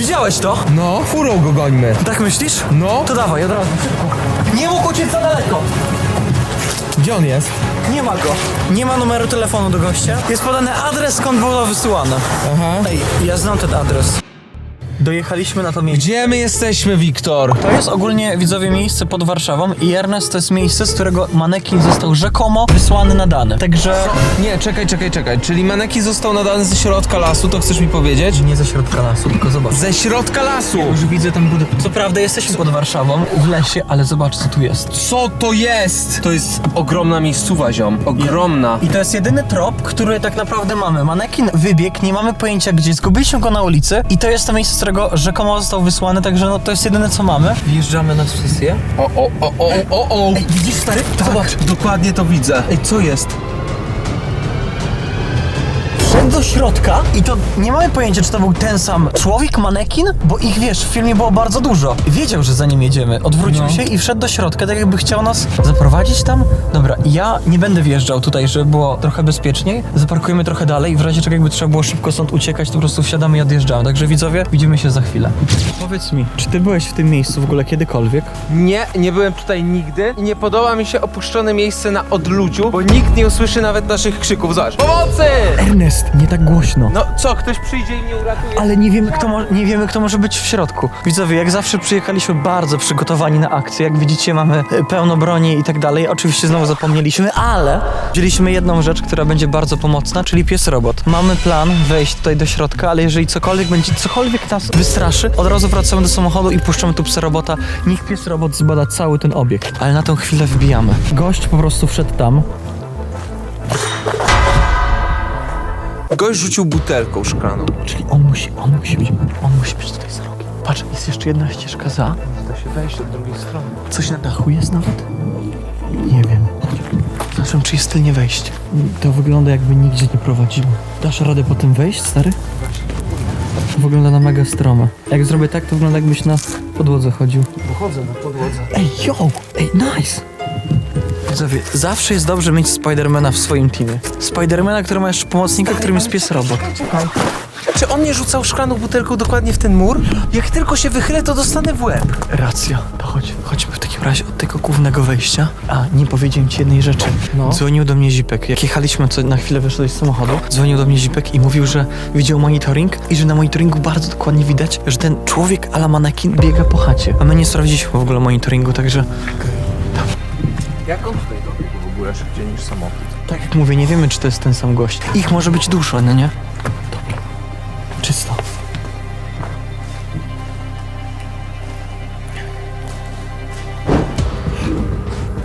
Widziałeś to? No, furą go gońmy. Tak myślisz? No. To dawaj, od razu, szybko. Nie mógł uciec za daleko. Gdzie on jest? Nie ma go. Nie ma numeru telefonu do gościa. Jest podany adres, skąd było wysyłane. Aha. Ej, ja znam ten adres. Dojechaliśmy na to miejsce. Gdzie my jesteśmy, Wiktor? To jest ogólnie widzowie miejsce pod Warszawą i Ernest to jest miejsce, z którego manekin został rzekomo wysłany na dane. Także Nie, czekaj, czekaj, czekaj. Czyli manekin został nadany ze środka lasu, to chcesz mi powiedzieć? nie ze środka lasu, tylko zobacz. Ze środka lasu! Już widzę ten budynek. Co prawda jesteśmy pod Warszawą, w lesie, ale zobacz co tu jest. Co to jest? To jest ogromna miejscowa, ziom. Ogromna. I to jest jedyny trop, który tak naprawdę mamy. Manekin wybiegł, nie mamy pojęcia gdzie, zgubiliśmy go na ulicy i to jest to miejsce, z którego rzekomo został wysłany, także no to jest jedyne co mamy. Wjeżdżamy na sesję. O, o, o, o, o, o! Ej, widzisz stary? To zobacz. Dokładnie to widzę. Ej, co jest? Do środka i to nie mamy pojęcia, czy to był ten sam człowiek, manekin, bo ich wiesz, w filmie było bardzo dużo. Wiedział, że za nim jedziemy. Odwrócił No. się i wszedł do środka, tak jakby chciał nas zaprowadzić tam. Dobra, ja nie będę wjeżdżał tutaj, żeby było trochę bezpieczniej. Zaparkujemy trochę dalej i w razie czego jakby trzeba było szybko stąd uciekać, to po prostu wsiadamy i odjeżdżamy. Także widzowie, widzimy się za chwilę. Powiedz mi, czy ty byłeś w tym miejscu w ogóle kiedykolwiek? Nie, nie byłem tutaj nigdy i nie podoba mi się opuszczone miejsce na odludziu, bo nikt nie usłyszy nawet naszych krzyków. Zobacz. Pomocy! Ernest, nie tak głośno. No co, ktoś przyjdzie i mnie uratuje? Ale nie wiemy, kto mo- nie wiemy, kto może być w środku. Widzowie, jak zawsze przyjechaliśmy bardzo przygotowani na akcję. Jak widzicie, mamy e, pełno broni i tak dalej. Oczywiście znowu zapomnieliśmy, ale wzięliśmy jedną rzecz, która będzie bardzo pomocna, czyli pies robot. Mamy plan wejść tutaj do środka, ale jeżeli cokolwiek będzie, cokolwiek nas wystraszy, od razu wracamy do samochodu i puszczamy tu psa robota. Niech pies robot zbada cały ten obiekt. Ale na tą chwilę wbijamy. Gość po prostu wszedł tam. Gość rzucił butelką szklaną. Czyli on musi, on musi być, on musi być tutaj za rogiem. Patrz, jest jeszcze jedna ścieżka za. Da się wejść od drugiej strony. Coś na dachu jest nawet? Nie wiem. Zobaczymy, czy jest tylnie wejście. To wygląda jakby nigdzie nie prowadziło. Dasz radę po tym wejść, stary? Wygląda na mega strome. Jak zrobię tak, to wygląda jakbyś na podłodze chodził. Pochodzę na podłodze. Ej, yo! Ej, nice! Widzowie, zawsze jest dobrze mieć Spidermana w swoim teamie. Spidermana, który ma jeszcze pomocnika, którym jest pies robot. Czy on nie rzucał szklaną butelką dokładnie w ten mur? Jak tylko się wychylę, to dostanę w łeb. Racja, to chodź, chodźmy w takim razie od tego głównego wejścia. A, nie powiedziałem ci jednej rzeczy. No. Dzwonił do mnie Zipek. Jak jechaliśmy, co na chwilę wyszedłeś z samochodu, dzwonił do mnie Zipek i mówił, że widział monitoring i że na monitoringu bardzo dokładnie widać, że ten człowiek ala manekin biega po chacie. A my nie sprawdziliśmy w ogóle monitoringu, także Jak on tutaj dobiegł w ogóle szybciej niż samochód? tak jak mówię, nie wiemy, czy to jest ten sam gość. Ich może być dużo, no nie? Dobra. Czysto.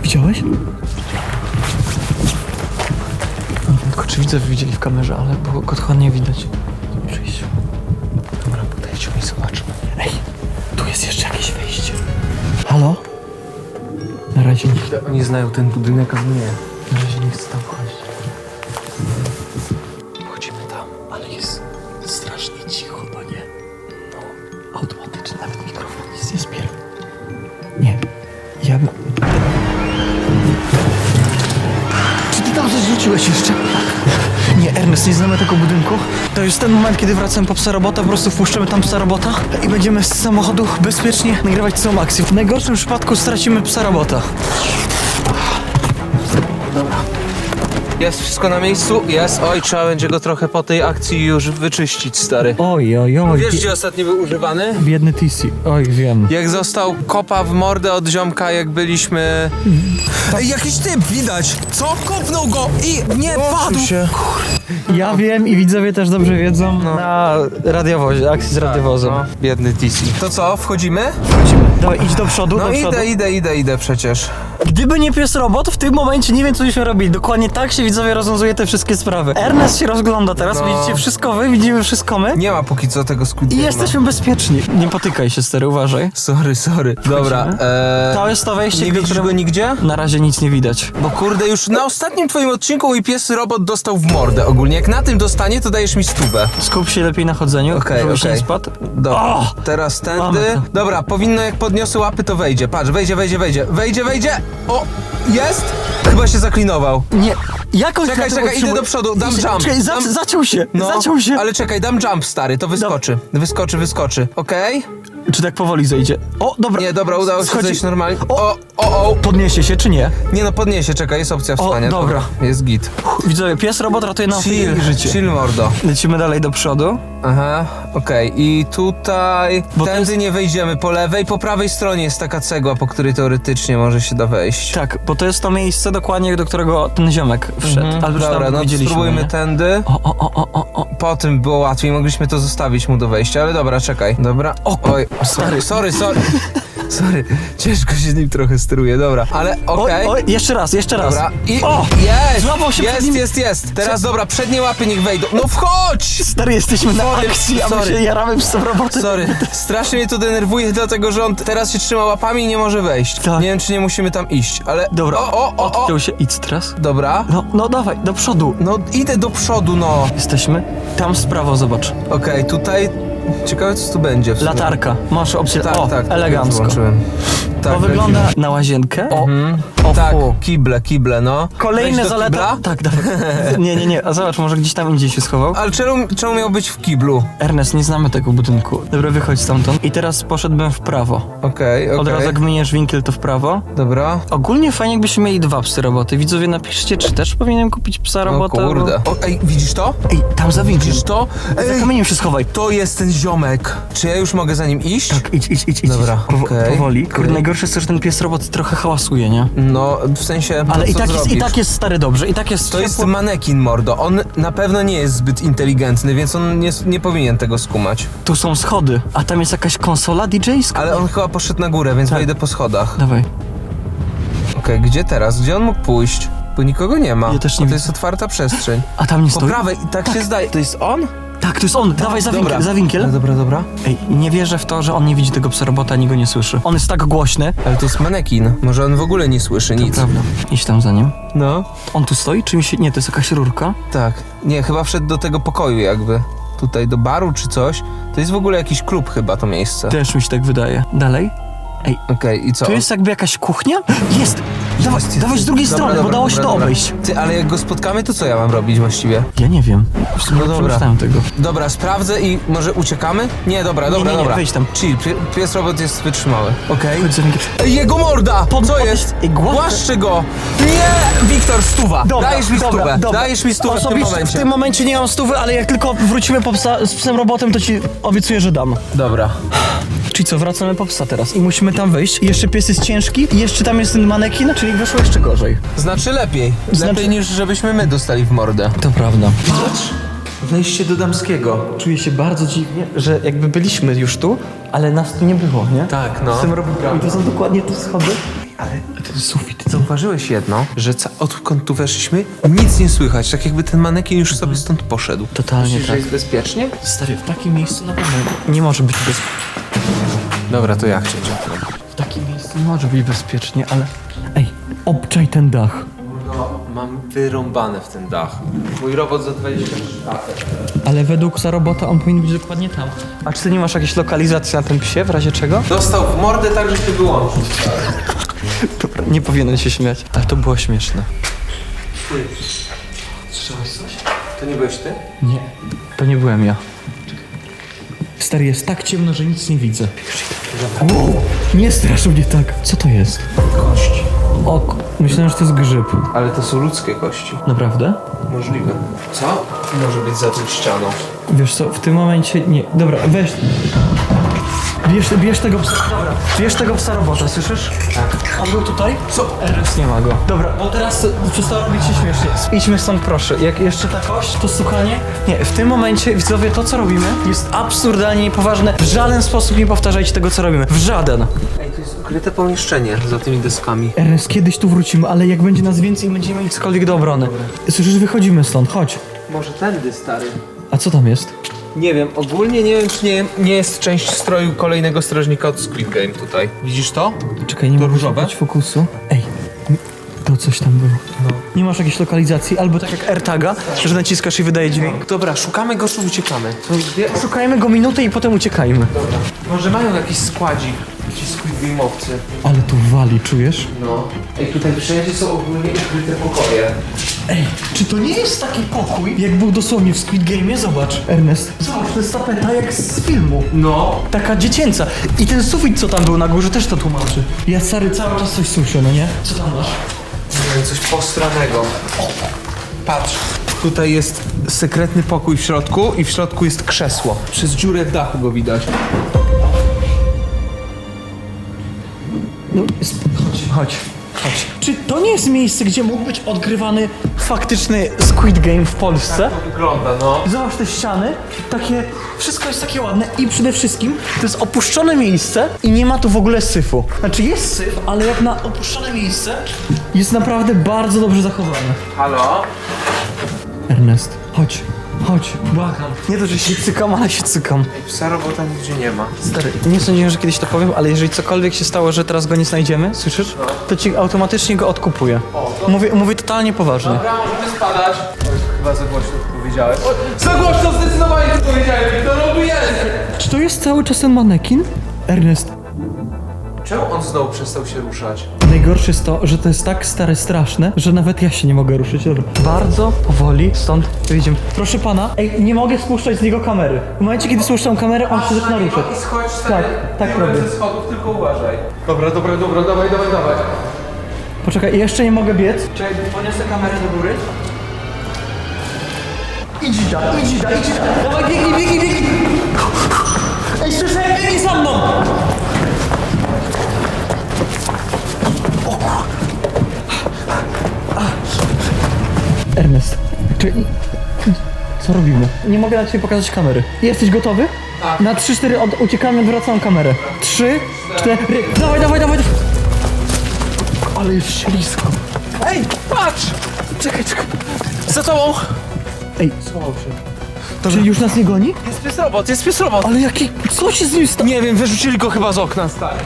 Widziałeś? Nie wiem tylko, czy widzę, widzieli w kamerze, ale było go dokładnie widać. Razie nikt, Oni znają ten budynek, a my nie. na razie nie chcę tam wchodzić. Nie, Ernest, nie znamy tego budynku. To jest ten moment, kiedy wracamy po psa robota, po prostu wpuszczamy tam psa robota i będziemy z samochodu bezpiecznie nagrywać całą akcję. W najgorszym przypadku stracimy psa robota. Jest wszystko na miejscu? Jest. Oj, trzeba będzie go trochę po tej akcji już wyczyścić, stary. Oj, oj, oj. Wiesz, gdzie ostatnio był używany? Biedny TC. Oj, wiem. Jak został kopa w mordę od ziomka, jak byliśmy... Ej, jakiś typ, widać! Co? Kopnął go i nie padł! się. Ja wiem i widzowie też dobrze wiedzą na radiowozie, akcji z radiowozem. No, biedny TC. To co, wchodzimy? Wchodzimy. Dawaj, idź do przodu, No do przodu. idę, idę, idę, idę przecież. Gdyby nie pies robot, w tym momencie nie wiem, co byśmy robili. Dokładnie tak się widzowie rozwiązuje te wszystkie sprawy. Ernest się rozgląda teraz, No. widzicie wszystko wy, widzimy wszystko my. Nie ma póki co tego Squid I jesteśmy bezpieczni. Nie potykaj się, stary, uważaj. Sorry, sorry. Dobra, eee... To jest to wejście, Nie widzisz którego go nigdzie? na razie nic nie widać. Bo kurde, już na ostatnim twoim odcinku mój pies robot dostał w mordę ogólnie. Jak na tym dostanie, to dajesz mi stówę. Skup się lepiej na chodzeniu, Okej, żeby się okej. nie spadł. Dobra, O! teraz Mamy tędy. to. Dobra, powinno jak podniosę łapy, to wejdzie. Patrz, wejdzie, wejdzie, wejdzie. Wejdzie, wejdzie! O, jest? Chyba się zaklinował. Nie, jakoś Czekaj, czekaj, idę do przodu, dam jump. Czekaj, Dam- zaciął się, No, zaciął się. ale czekaj, dam jump, stary, to wyskoczy. Wyskoczy, wyskoczy, okej? Czy tak powoli zejdzie? O, dobra. Nie, dobra, udało się Schodzi. zejść normalnie. O. O, o, o. Podniesie się, czy nie? Nie no, podniesie, czekaj, jest opcja O, wstania. dobra. Jest git. Widzowie, pies robot ratuje nam życie. chill mordo. Lecimy dalej do przodu. Aha, okej. I tutaj Bo to tędy jest- nie wejdziemy. Po lewej, po prawej stronie jest taka cegła, po której teoretycznie może się da wejść. Tak, bo to jest to miejsce dokładnie, do którego ten ziomek wszedł. Mhm, Dobra, no widzieliśmy, spróbujmy nie? tędy. O, o, o, o, o, o. Po tym było łatwiej, mogliśmy to zostawić mu do wejścia, ale dobra, czekaj. Dobra. O, Oj, sorry, sorry, sorry. Sorry, ciężko się z nim trochę steruje, dobra, ale okej. Oj, oj, jeszcze raz, jeszcze raz. Dobra, i O! jest! Złapał się przed jest, nim. jest, jest. Teraz dobra, przednie łapy niech wejdą. No wchodź! Stary, jesteśmy na Sorry, akcji, a my sorry. się jaramy przez roboty. Sorry, strasznie mnie to denerwuje, dlatego że on teraz się trzyma łapami i nie może wejść. Tak. Nie wiem, czy nie musimy tam iść, ale... Dobra, O, o, o, o! odpiął się, idź teraz. Dobra. No, no dawaj, do przodu. No, idę do przodu, no. Jesteśmy. Tam w prawo, zobacz. Okej, tutaj... Ciekawe, co tu będzie w sumie. Latarka. Masz opcję. Tak, o, tak. elegancko. Włączyłem. Tak, To wygląda na łazienkę. O, Mhm. o Tak, fu. kible, kible, no. Do zaleta. Kibla? Tak, dawaj. Nie, nie, nie. A zobacz, może gdzieś tam indziej się schował. Ale czemu, czemu miał być w kiblu? Ernest, nie znamy tego budynku. Dobra, wychodź stamtąd. I teraz poszedłbym w prawo. Okej, okej. Od razu jak myjesz winkiel, to w prawo. Dobra. Ogólnie fajnie, jakbyśmy mieli dwa psy roboty. Widzowie, napiszcie, czy też powinienem kupić psa O robota. kurde. O, ej, widzisz to? Bo... Ej, tam za winklem. Widzisz to? Za Ej, kamieniem się schowaj. to jest ten ziomek. Czy ja już mogę za nim iść? Tak, idź, idź, idź. idź. Dobra, Powo- okej, Powoli. okej. Kurde, najgorsze jest to, że ten pies robot trochę hałasuje, nie? No, w sensie. Ale no, i co tak, jest, i zrobisz? tak jest stary dobrze, i tak jest To jest ciepło. manekin, mordo. On na pewno nie jest zbyt inteligentny, więc on nie, nie powinien tego skumać. Tu są schody, a tam jest jakaś konsola DJ-ska. Ale on chyba poszedł na górę, więc Tak. wejdę po schodach. Dawaj. Okej, gdzie teraz? Gdzie on mógł pójść? Bo nikogo nie ma. Ja też A nie to jest widzę. otwarta przestrzeń. A tam nie Po stoi? prawej, i tak, się zdaje. To jest on? Tak, to jest on. Dawaj za Dobra. winkiel, za winkiel. No, dobra, dobra. Ej, nie wierzę w to, że on nie widzi tego psa robota, ani go nie słyszy. On jest tak głośny. Ale to jest manekin. Może on w ogóle nie słyszy nic. Prawda. Idź tam za nim. No. On tu stoi, czy mi się... Nie, to jest jakaś rurka. Tak. Nie, chyba wszedł do tego pokoju jakby. Tutaj do baru czy coś. To jest w ogóle jakiś klub chyba to miejsce. Też mi się tak wydaje. Dalej. Okej, i co? Tu jest jakby jakaś kuchnia? Jest! Dawaj, dawaj z drugiej Dobra, strony, dobra, bo dało się dobra, to dobra. obejść. Ty, ale jak go spotkamy, to co ja mam robić właściwie? Ja nie wiem. W sumie No nie dobra. przemyślałem tego. Dobra, sprawdzę i może uciekamy? Nie, dobra, dobra, nie, nie, dobra. wejdź tam. Chill, pie, pies robot jest wytrzymały. Okej. Chodź. Ej, Jego morda! Pod- Co pod- jest? Ej, Głaszczę go! Nie! Wiktor, stuwa! Dobra, Dajesz mi dobra, stówę! dobra. Dajesz mi stówę w tym Osobiście momencie. w tym momencie nie mam stówy, ale jak tylko wrócimy po psa, z psem robotem, to ci obiecuję, że dam. Dobra. Czyli co, wracamy po psa teraz i musimy tam wejść. I jeszcze pies jest ciężki i jeszcze tam jest ten manekin, czyli wyszło jeszcze gorzej. Znaczy lepiej. Znaczy- Lepiej niż żebyśmy my dostali w mordę. To prawda. Patrz! Wejście do damskiego. Czuję się bardzo dziwnie, że jakby byliśmy już tu, ale nas tu nie było, nie? Tak, no. Z tym robiłem. I to są dokładnie te schody. Ale ten sufit, zauważyłeś jedno, że ca- odkąd tu weszliśmy, nic nie słychać, tak jakby ten manekin już sobie stąd poszedł. Totalnie Myślisz, tak. że jest bezpiecznie? Stary, w takim miejscu na pewno nie może być bez... Dobra, to ja chcieć. W takim miejscu nie może być bezpiecznie, ale... Ej, obczaj ten dach. No, mam wyrąbane w ten dach. Mój robot za 23 lata. Ale według psa robota on powinien być dokładnie tam. A czy ty nie masz jakiejś lokalizacji na tym psie, w razie czego? Dostał w mordę tak, że się wyłączył. Dobra, nie powinien się śmiać. Ale to było śmieszne. Słyszałeś coś? To nie byłeś ty? Nie, to nie byłem ja. Stary, jest tak ciemno, że nic nie widzę. Wow, nie strasz mnie tak. Co to jest? Kości. O, k- myślałem, że to jest grzyb. Ale to są ludzkie kości. Naprawdę? Możliwe. Co? Może być za tą ścianą. Wiesz co, w tym momencie nie. Dobra, weź. Bierz, bierz tego psa. Dobra, bierz tego psa robota, słyszysz? Tak. On był tutaj? Co? Ernest nie ma go. Dobra, bo teraz przestało robić się śmiesznie. Idźmy stąd proszę. Jak jeszcze ta kość, to słuchanie? Nie, w tym momencie widzowie to co robimy jest absurdalnie niepoważne. W żaden sposób nie powtarzajcie tego co robimy. W żaden. Ej, to jest ukryte pomieszczenie za tymi deskami. Ernest, kiedyś tu wrócimy, ale jak będzie nas więcej, będziemy mieć cokolwiek do obrony. Słyszysz, wychodzimy stąd, chodź. Może tędy, stary. A co tam jest? Nie wiem, ogólnie nie wiem, czy nie, nie jest część stroju kolejnego strażnika od Squid Game tutaj. Widzisz to? Czekaj, nie To mogę różowe? fokusu. Ej, to coś tam było. Nie masz jakiejś lokalizacji, albo tak jak AirTaga, że naciskasz i wydaje dźwięk. Dobra, szukamy go, czy uciekamy? Szukajmy go minutę i potem uciekajmy. Może mają jakiś składzik. Ci Squid Game'owcy. Ale tu wali, czujesz? No. Ej, tutaj wszędzie są ogólnie ukryte pokoje. Ej, czy to nie jest taki pokój, jak był dosłownie w Squid Game'ie? Zobacz. Ernest, zobacz, to jest tapeta jak z filmu. No. Taka dziecięca. I ten sufit, co tam był na górze, też to tłumaczy. Ja, stary, cały czas coś słyszę, no nie? Co tam masz? Nie wiem, coś postranego. Patrz. Tutaj jest sekretny pokój w środku i w środku jest krzesło. Przez dziurę w dachu go widać. Chodź, chodź, chodź. Czy to nie jest miejsce, gdzie mógł być odgrywany faktyczny Squid Game w Polsce? To wygląda, no. Zobacz te ściany, takie, wszystko jest takie ładne i przede wszystkim to jest opuszczone miejsce i nie ma tu w ogóle syfu. Znaczy jest syf, ale jak na opuszczone miejsce jest naprawdę bardzo dobrze zachowane. Halo? Ernest, chodź, chodź, błagam. Nie to, że się cykam, ale się cykam. Psa robota nigdzie nie ma. Stary, nie sądziłem, że kiedyś to powiem, ale jeżeli cokolwiek się stało, że teraz go nie znajdziemy, słyszysz? To ci automatycznie go odkupuję. Mówię, mówię totalnie poważnie. Dobra, możemy spadać. Oj, chyba za głośno powiedziałem. Za głośno zdecydowanie to powiedziałem, to robi Czy to jest cały czas ten manekin? Ernest, Czemu on znowu przestał się ruszać? Najgorsze jest to, że to jest tak stare, straszne, że nawet ja się nie mogę ruszyć. Dobra. Bardzo powoli stąd wyjdziemy. Proszę pana, ej, nie mogę spuszczać z niego kamery. W momencie, kiedy spuszczam kamerę, on się zaczyna ruszać. I schodź Tak, tak nie robię. ze schodów, tylko uważaj. Dobra, dobra, dobra, dawaj, dawaj, dawaj. Poczekaj, jeszcze nie mogę biec. Czekaj, poniosę kamerę do góry. Idź, Ida, idź, Ida, idź, Ida. Dawaj, biegnij, biegnij, biegnij. Ej, słyszę, biegnij za mną. Ernest, czy... Co robimy? Nie mogę na ciebie pokazać kamery. Jesteś gotowy? Tak. Na 3-4 od... uciekamy, odwracam kamerę. 3, 4... Dawaj, dawaj, dawaj! Ale jest ślisko. Ej, patrz! Czekaj, czekaj. Za tobą! Ej, Schował się. czy już nas nie goni? Jest pies robot, jest pies robot. Ale jaki... Co się z nim stało? Nie wiem, wyrzucili go chyba z okna, stary.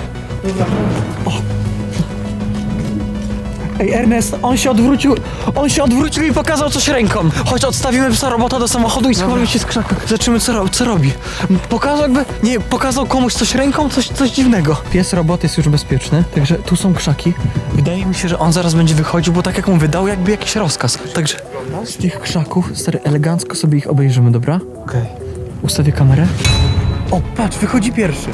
Ej, Ernest, on się odwrócił... On się odwrócił i pokazał coś ręką. Chodź, odstawimy psa robota do samochodu i schowamy się z krzaku. Zobaczymy, co, ro co robi. Pokazał jakby... Nie, pokazał komuś coś ręką, coś, coś dziwnego. Pies robot jest już bezpieczny, także tu są krzaki. Wydaje mi się, że on zaraz będzie wychodził, bo tak jak mu wydał, jakby jakiś rozkaz. Także z tych krzaków, stary, elegancko sobie ich obejrzymy, dobra? Okej. Ustawię kamerę. O, patrz, wychodzi pierwszy.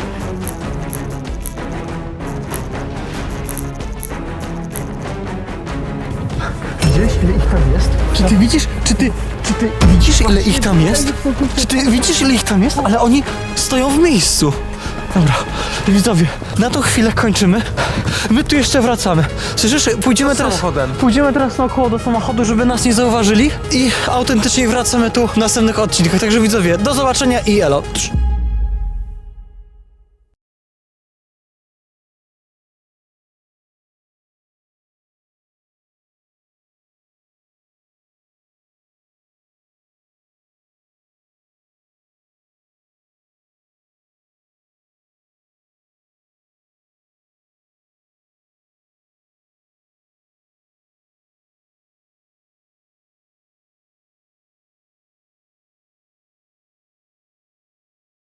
Jest? Czy ty widzisz, czy ty, czy ty widzisz, ile ich tam jest? Czy ty widzisz, ile ich tam jest? Ale oni stoją w miejscu. Dobra, widzowie, na tą chwilę kończymy. My tu jeszcze wracamy. Słyszysz, pójdziemy teraz, samochodem. pójdziemy teraz naokoło do samochodu, żeby nas nie zauważyli i autentycznie wracamy tu w następnych odcinkach. Także widzowie, do zobaczenia i elo.